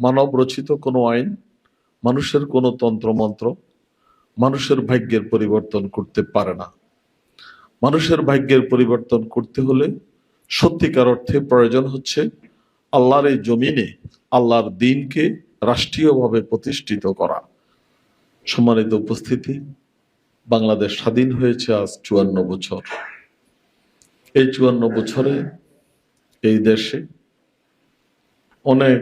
মানব রচিত কোনো আইন, মানুষের কোনো তন্ত্রমন্ত্র, মানুষের ভাগ্যের পরিবর্তন করতে পারে না। মানুষের ভাগ্যের পরিবর্তন করতে হলে সত্যিকার অর্থে প্রয়োজন হচ্ছে আল্লাহর এই জমিনে আল্লাহর দিনকে রাষ্ট্রীয়ভাবে প্রতিষ্ঠিত করা। সম্মানিত উপস্থিতি, বাংলাদেশ স্বাধীন হয়েছে আজ চুয়ান্ন বছর। এই চুয়ান্ন বছরে এই দেশে অনেক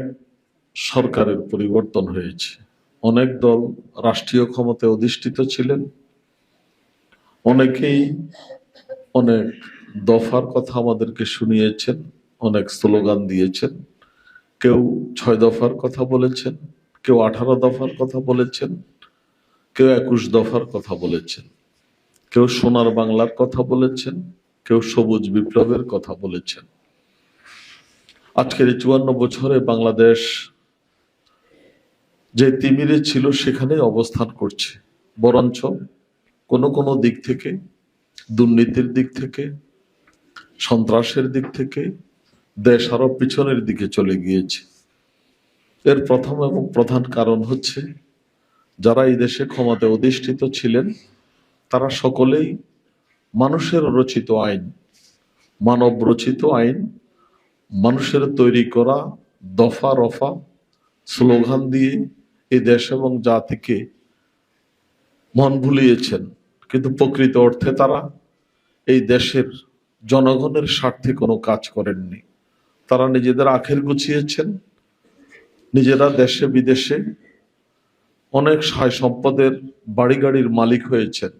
সরকারের পরিবর্তন হয়েছে। অনেক দল রাষ্ট্রীয় ক্ষমতায় অধিষ্ঠিত ছিলেন। অনেকেই অনেক দফার কথা আমাদেরকে শুনিয়েছেন, অনেক স্লোগান দিয়েছেন। কেউ ছয় দফার কথা বলেছেন, কেউ আঠারো দফার কথা বলেছেন, কেউ একুশ দফার কথা বলেছেন। কেউ সোনার বাংলার কথা বলেছেন, কেউ সবুজ বিপ্লবের কথা বলেছেন। আজকের চুয়ান্ন বছরে বাংলাদেশ যে তিমিরে ছিল সেখানে অবস্থান করছে। বরঞ্চ কোনো কোনো দিক থেকে, দুর্নীতির দিক থেকে, সন্ত্রাসের দিক থেকে দেশ আরও পিছনের দিকে চলে গিয়েছে। এর প্রথম এবং প্রধান কারণ হচ্ছে, যারা এই দেশে ক্ষমতায় অধিষ্ঠিত ছিলেন, তারা সকলেই মানুষের রচিত আইন মানব রচিত আইন, মানুষের তৈরি করা দফা রফা, স্লোগান দিয়ে এই দেশ এবং জাতিকে মন ভুলিয়েছেন। কিন্তু প্রকৃত অর্থে তারা এই দেশের জনগণের স্বার্থে কোনো কাজ করেননি। তারা নিজেদের আখের গুছিয়েছেন। নিজেরা দেশে বিদেশে অনেক সায় সম্পদের বাড়ি গাড়ির মালিক হয়েছেন।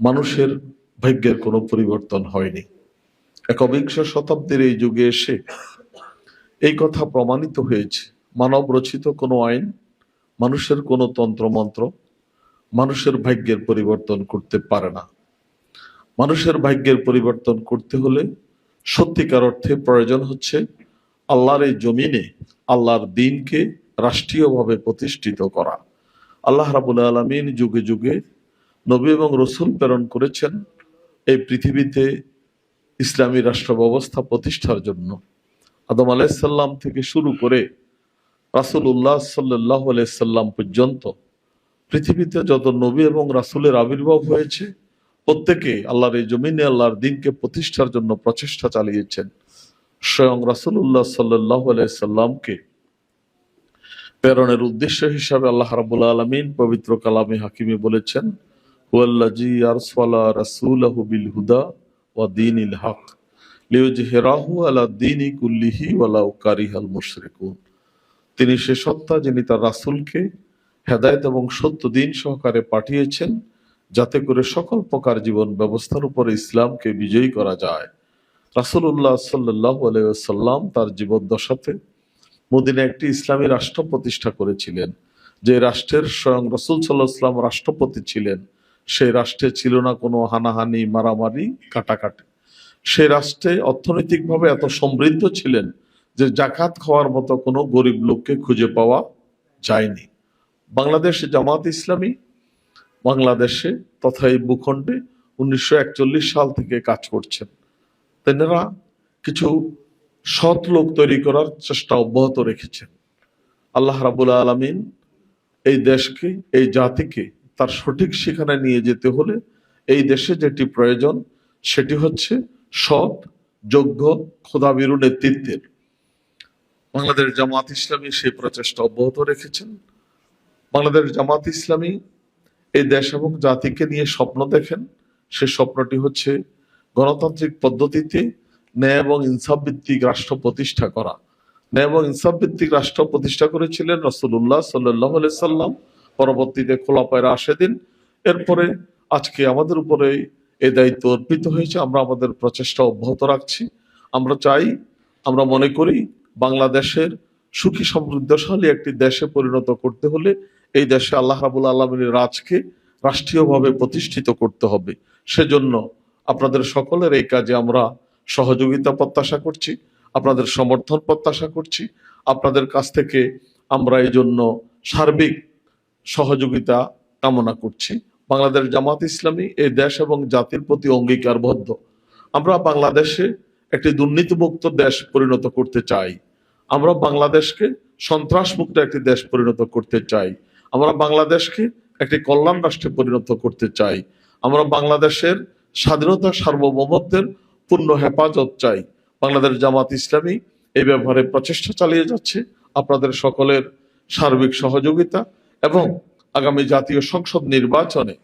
মানুষের ভাগ্যের কোনো পরিবর্তন হয়নি। একবিংশ শতাব্দীর এই যুগে এসে এই কথা প্রমাণিত হয়েছে মানব রচিত কোনো আইন, মানুষের কোনো তন্ত্রমন্ত্র, মানুষের ভাগ্যের পরিবর্তন করতে পারে না। মানুষের ভাগ্যের পরিবর্তন করতে হলে সত্যিকার অর্থে প্রয়োজন হচ্ছে আল্লাহর এই জমিনে আল্লাহর দিনকে রাষ্ট্রীয়ভাবে প্রতিষ্ঠিত করা। আল্লাহ রাবুল আলমিন যুগে যুগে নবী এবং রসুল প্রেরণ করেছেন এই পৃথিবীতে ইসলামী রাষ্ট্র ব্যবস্থা প্রতিষ্ঠার জন্য। আদম আলাইসাল্লাম থেকে শুরু করে রাসুল উল্লাহ সাল্লাহ আলাইসাল্লাম পর্যন্ত পৃথিবীতে যত নবী এবং রাসুলের আবির্ভাব হয়েছে, প্রত্যেকে আল্লাহর এই জমিনে আল্লাহর দিনকে প্রতিষ্ঠার জন্য প্রচেষ্টা চালিয়েছেন। স্বয়ং রাসুল্লাহ সাল্লাহ আলাইসাল্লামকে প্রেরণের উদ্দেশ্য হিসাবে আল্লাহ রাবুল আলমিন পবিত্র কালামে হাকিমে বলেছেন হুয়াল্লাজি আরসালা রাসূলাহু হুদা ওয়া দীনিল হক লিউজহিরাহু আলা দীনি কারিহাল তিনি সে সত্তা যিনি তার রাসূলকে হেদায়েত এবং সত্য দিন সহকারে পাঠিয়েছেন, যাতে করে সকল প্রকার জীবন ব্যবস্থার উপরে ইসলামকে বিজয়ী করা যায়। রাসূলুল্লাহ সাল্লাল্লাহু আলাইহি ওয়াসাল্লাম তার জীবদ্দশাতে মদিনা একটি ইসলামী রাষ্ট্র প্রতিষ্ঠা করেছিলেন, যে রাষ্ট্রের স্বয়ং রসুল সাল্লাহ ইসলাম রাষ্ট্রপতি ছিলেন। সেই রাষ্ট্রে ছিল না কোনো হানাহানি, মারামারি, কাটাকাটি। সেই রাষ্ট্রে অর্থনৈতিকভাবে এত সমৃদ্ধ ছিলেন যে জাকাত খাওয়ার মতো কোনো গরিব লোককে খুঁজে পাওয়া যায়নি। বাংলাদেশে জামাত ইসলামী, বাংলাদেশে তথা এই ভূখণ্ডে উনিশশো একচল্লিশ সাল থেকে কাজ করছেন। তেনারা কিছু সৎ লোক তৈরি করার চেষ্টা অব্যাহত রেখেছেন। আল্লাহ রাবুল আলমিন এই দেশকে, এই জাতিকে তার সঠিক সেখানে নিয়ে যেতে হলে এই দেশে যেটি প্রয়োজন সেটি হচ্ছে সৎ, যোগ্য খোদাবিরু নেতৃত্বের বাংলাদেশ জামাত ইসলামী সেই প্রচেষ্টা অব্যাহত রেখেছেন। বাংলাদেশ জামাত ইসলামী এই দেশ এবং জাতিকে নিয়ে স্বপ্ন দেখেন। সে স্বপ্নটি হচ্ছে গণতান্ত্রিক পদ্ধতিতে ন্যায় এবং ইনসাফ ভিত্তিক রাষ্ট্র প্রতিষ্ঠা করা। ন্যায় এবং ইনসাফ ভিত্তিক রাষ্ট্র প্রতিষ্ঠা করেছিলেন রসুল্লাহ সাল্লাহ সাল্লাম। পরবর্তীতে খোলাপায় রাশেদিন। এরপরে আজকে আমাদের উপরে এই দায়িত্ব অর্পিত হয়েছে। আমরা আমাদের প্রচেষ্টা অব্যাহত রাখছি। আমরা চাই, আমরা মনে করি বাংলাদেশের সুখী, সমৃদ্ধশালী একটি দেশে পরিণত করতে হলে এই দেশে আল্লাহ রাবুল আলমিনের রাজকে রাষ্ট্রীয়ভাবে প্রতিষ্ঠিত করতে হবে। সেজন্য আপনাদের সকলের এই কাজে আমরা সহযোগিতা প্রত্যাশা করছি, আপনাদের সমর্থন প্রত্যাশা করছি, আপনাদের কাছ থেকে আমরা এই জন্য সার্বিক সহযোগিতা কামনা করছি। বাংলাদেশ জামাত ইসলামী এই দেশ এবং জাতির প্রতি অঙ্গীকারবদ্ধ। আমরা বাংলাদেশে একটি দুর্নীতিমুক্ত দেশ পরিণত করতে চাই। আমরা বাংলাদেশকে সন্ত্রাসমুক্ত একটি দেশ পরিণত করতে চাই। আমরা বাংলাদেশকে একটি কল্যাণ রাষ্ট্রে পরিণত করতে চাই। আমরা বাংলাদেশের স্বাধীনতা সার্বভৌমত্বের পূর্ণ হেফাজত চাই। বাংলাদেশ জামাত ইসলামী এই ব্যাপারে প্রচেষ্টা চালিয়ে যাচ্ছে। আপনাদের সকলের সার্বিক সহযোগিতা এবং আগামী জাতীয় সংসদ নির্বাচনে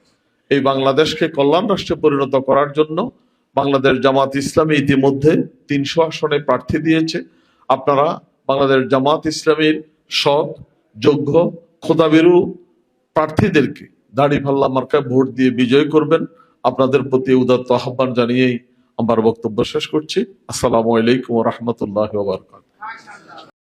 এই বাংলাদেশকে কল্যাণ রাষ্ট্রে পরিণত করার জন্য বাংলাদেশ জামাত ইসলামী ইতিমধ্যে তিনশো আসনে প্রার্থী দিয়েছে। আপনারা বাংলাদেশ জামাত ইসলামীর সৎ, যোগ্য খোদাবিরু প্রার্থীদেরকে দাড়িপাল্লা মার্কায় ভোট দিয়ে বিজয় করবেন। আপনাদের প্রতি উদাত্ত আহ্বান জানিয়েই আমার বক্তব্য শেষ করছি। আসসালামু আলাইকুম রহমতুল্লাহ বারকাত